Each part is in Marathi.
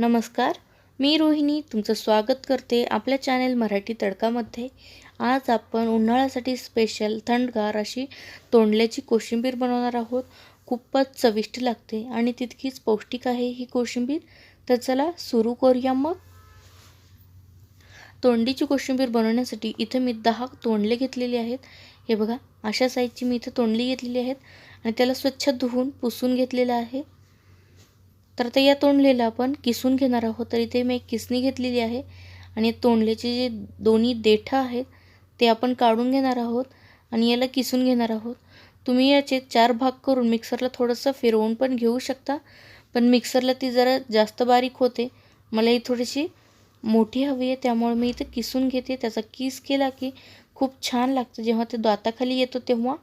नमस्कार मी रोहिणी तुमचं स्वागत करते आपल्या चॅनेल मराठी तडकामध्ये. आज आपण उन्हाळ्यासाठी स्पेशल थंडगार अशी तोंडल्याची कोशिंबीर बनवणार आहोत. खूपच चविष्ट लागते आणि तितकीच पौष्टिक आहे ही कोशिंबीर. तर चला सुरू करूया मग. तोंडीची कोशिंबीर बनवण्यासाठी इथं मी दहा तोंडले घेतलेले आहेत. हे बघा अशा साईजची मी इथं तोंडली घेतलेली आहेत आणि त्याला स्वच्छ धुवून पुसून घेतलेलं आहे. तर ते या तोंडलेला आपण किसून घेणार आहोत. तर इथे मी एक किसणी घेतलेली आहे आणि तोंडलेचे जे दोन्ही देठं आहेत ते आपण काढून घेणार आहोत आणि याला किसून घेणार आहोत. तुम्ही याचे चार भाग करून मिक्सरला थोडंसं फिरवून पण घेऊ शकता पण मिक्सरला ती जरा जास्त बारीक होते. मला ही थोडीशी मोठी हवी आहे त्यामुळे मी इथं किसून घेते. त्याचा किस केला की खूप छान लागतं. जेव्हा ते दाताखाली येतो तेव्हा.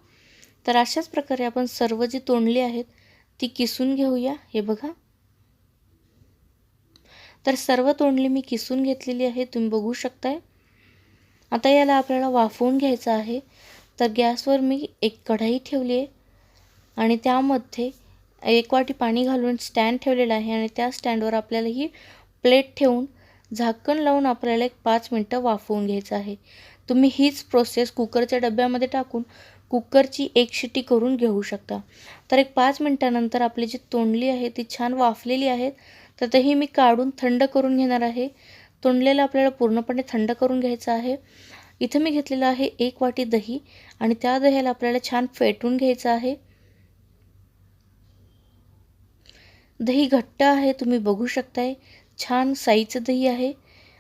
तर अशाच प्रकारे आपण सर्व जी तोंडली आहेत ती किसून घेऊया. हे बघा. तर सर्व तोंडली मी किसून घेतलेली आहे तुम्ही बघू शकताय. आता याला आपल्याला वाफवून घ्यायचं आहे. तर गॅसवर मी एक कढाई ठेवली आहे आणि त्यामध्ये एक वाटी पाणी घालून स्टँड ठेवलेला आहे आणि त्या स्टँडवर आपल्याला ही प्लेट ठेवून झाकण लावून आपल्याला एक पाच मिनटं वाफवून घ्यायचं आहे. तुम्ही हीच प्रोसेस कुकरच्या डब्यामध्ये टाकून कुकरची एक शिटी करून घेऊ शकता. तर एक पाच मिनटानंतर आपली जी तोंडली आहे ती छान वाफलेली आहेत तर तेही मी काढून थंड करून घेणार आहे. तोंडलेलं आपल्याला पूर्णपणे थंड करून घ्यायचं आहे. इथं मी घेतलेलं आहे एक वाटी दही आणि त्या दह्याला आपल्याला छान फेटून घ्यायचं आहे. दही घट्ट आहे तुम्ही बघू शकताय. छान साईचं दही आहे.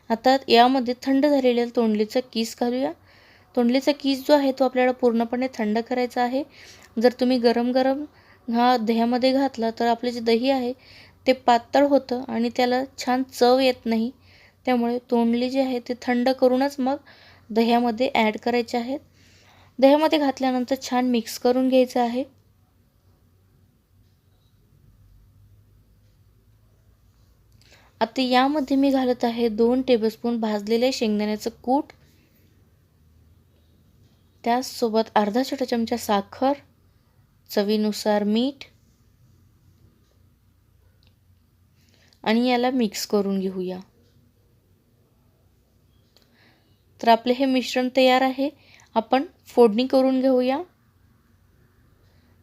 आता यामध्ये थंड झालेल्या तोंडलीचा किस घालूया. तोंडलीचा किस जो आहे तो आपल्याला पूर्णपणे थंड करायचा आहे. जर तुम्ही गरम गरम हा दह्यामध्ये घातला तर आपले जे दही आहे ते पातळ होतं आणि त्याला छान चव येत नाही. त्यामुळे तोंडली जी आहे ते थंड करूनच मग दह्यामध्ये ॲड करायचे आहेत. दह्यामध्ये घातल्यानंतर छान मिक्स करून घ्यायचं आहे. आता यामध्ये मी घालत आहे दोन टेबलस्पून भाजलेले शेंगदाण्याचं कूट. त्याचसोबत अर्धा छोटा चमचा साखर चवीनुसार मीठ आणि याला मिक्स करून घेऊया. तर आपले हे मिश्रण तयार आहे. आपण फोडणी करून घेऊया.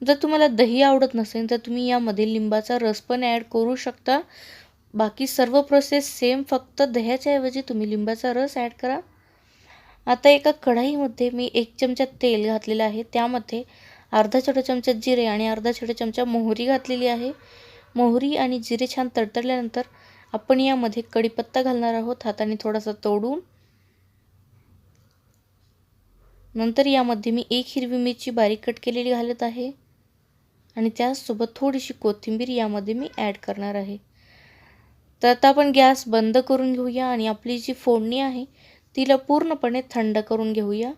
जर तुम्हाला दही आवडत नसेल तर तुम्ही यामध्ये लिंबाचा रस पण ॲड करू शकता. बाकी सर्व प्रोसेस सेम फक्त दह्याच्या ऐवजी तुम्ही लिंबाचा रस ॲड करा. आता एका कढाईमध्ये मी एक चमचा तेल घातलेलं आहे. त्यामध्ये अर्धा छोटा चमचा जिरे आणि अर्धा छोटा चमचा मोहरी घातलेली आहे. मोहरी आणि जिरे छान तडतडल्यानंतर आपण यामध्ये कढीपत्ता घालणार आहोत. हाताने थोडासा तोडून. नंतर यामध्ये मी एक हिरवी मिरची बारीक कट केलेली घालत आहे. आणि त्याचसोबत थोडीशी कोथिंबीर यामध्ये मी ॲड करणार आहे. तर आता आपण गॅस बंद करून घेऊया आणि आपली जी फोडणी आहे तिला पूर्णपणे थंड करून घेऊया.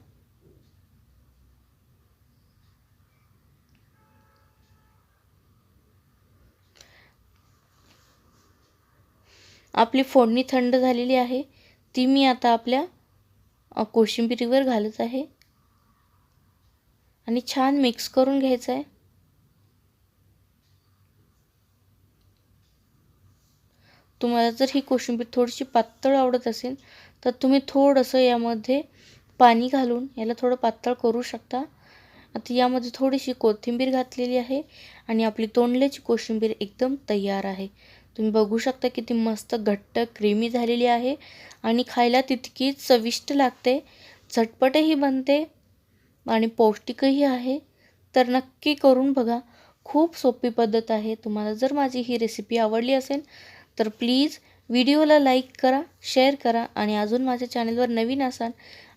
आपली फोडणी थंड झालेली आहे ती मी आता आपल्या कोशिंबिरीवर घालत आहे. आणि छान मिक्स करून घ्यायचं आहे तुम्हाला जर ही कोशिंबीर थोडीशी पातळ आवडत असेल तर तुम्ही थोडंसं यामध्ये पाणी घालून याला थोडं पातळ करू शकता. आता यामध्ये थोडीशी कोथिंबीर घातलेली आहे आणि आपली तोंडल्याची कोशिंबीर एकदम तयार आहे. तुम्ही बघू शकता किती मस्त घट्ट क्रीमी झालेली आहे. आणि खायला तितकीच चविष्ट लागते. झटपटही बनते आणि पौष्टिकही आहे. तर नक्की करून बघा. खूप सोपी पद्धत आहे. तुम्हाला जर माझी ही रेसिपी आवडली असेल तर प्लीज व्हिडिओला लाईक करा शेअर करा आणि अजून माझ्या चॅनलवर नवीन असाल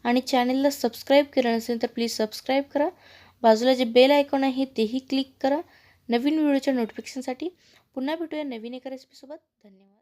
आणि चॅनलला सबस्क्राईब केलं नसेल तर प्लीज सबस्क्राईब करा. बाजूला जे बेल आयकॉन आहे तेही क्लिक करा. नवीन व्हिडिओच्या नोटिफिकेशनसाठी पुन्हा भेटूया नवीन एका रेसिपीसोबत धन्यवाद.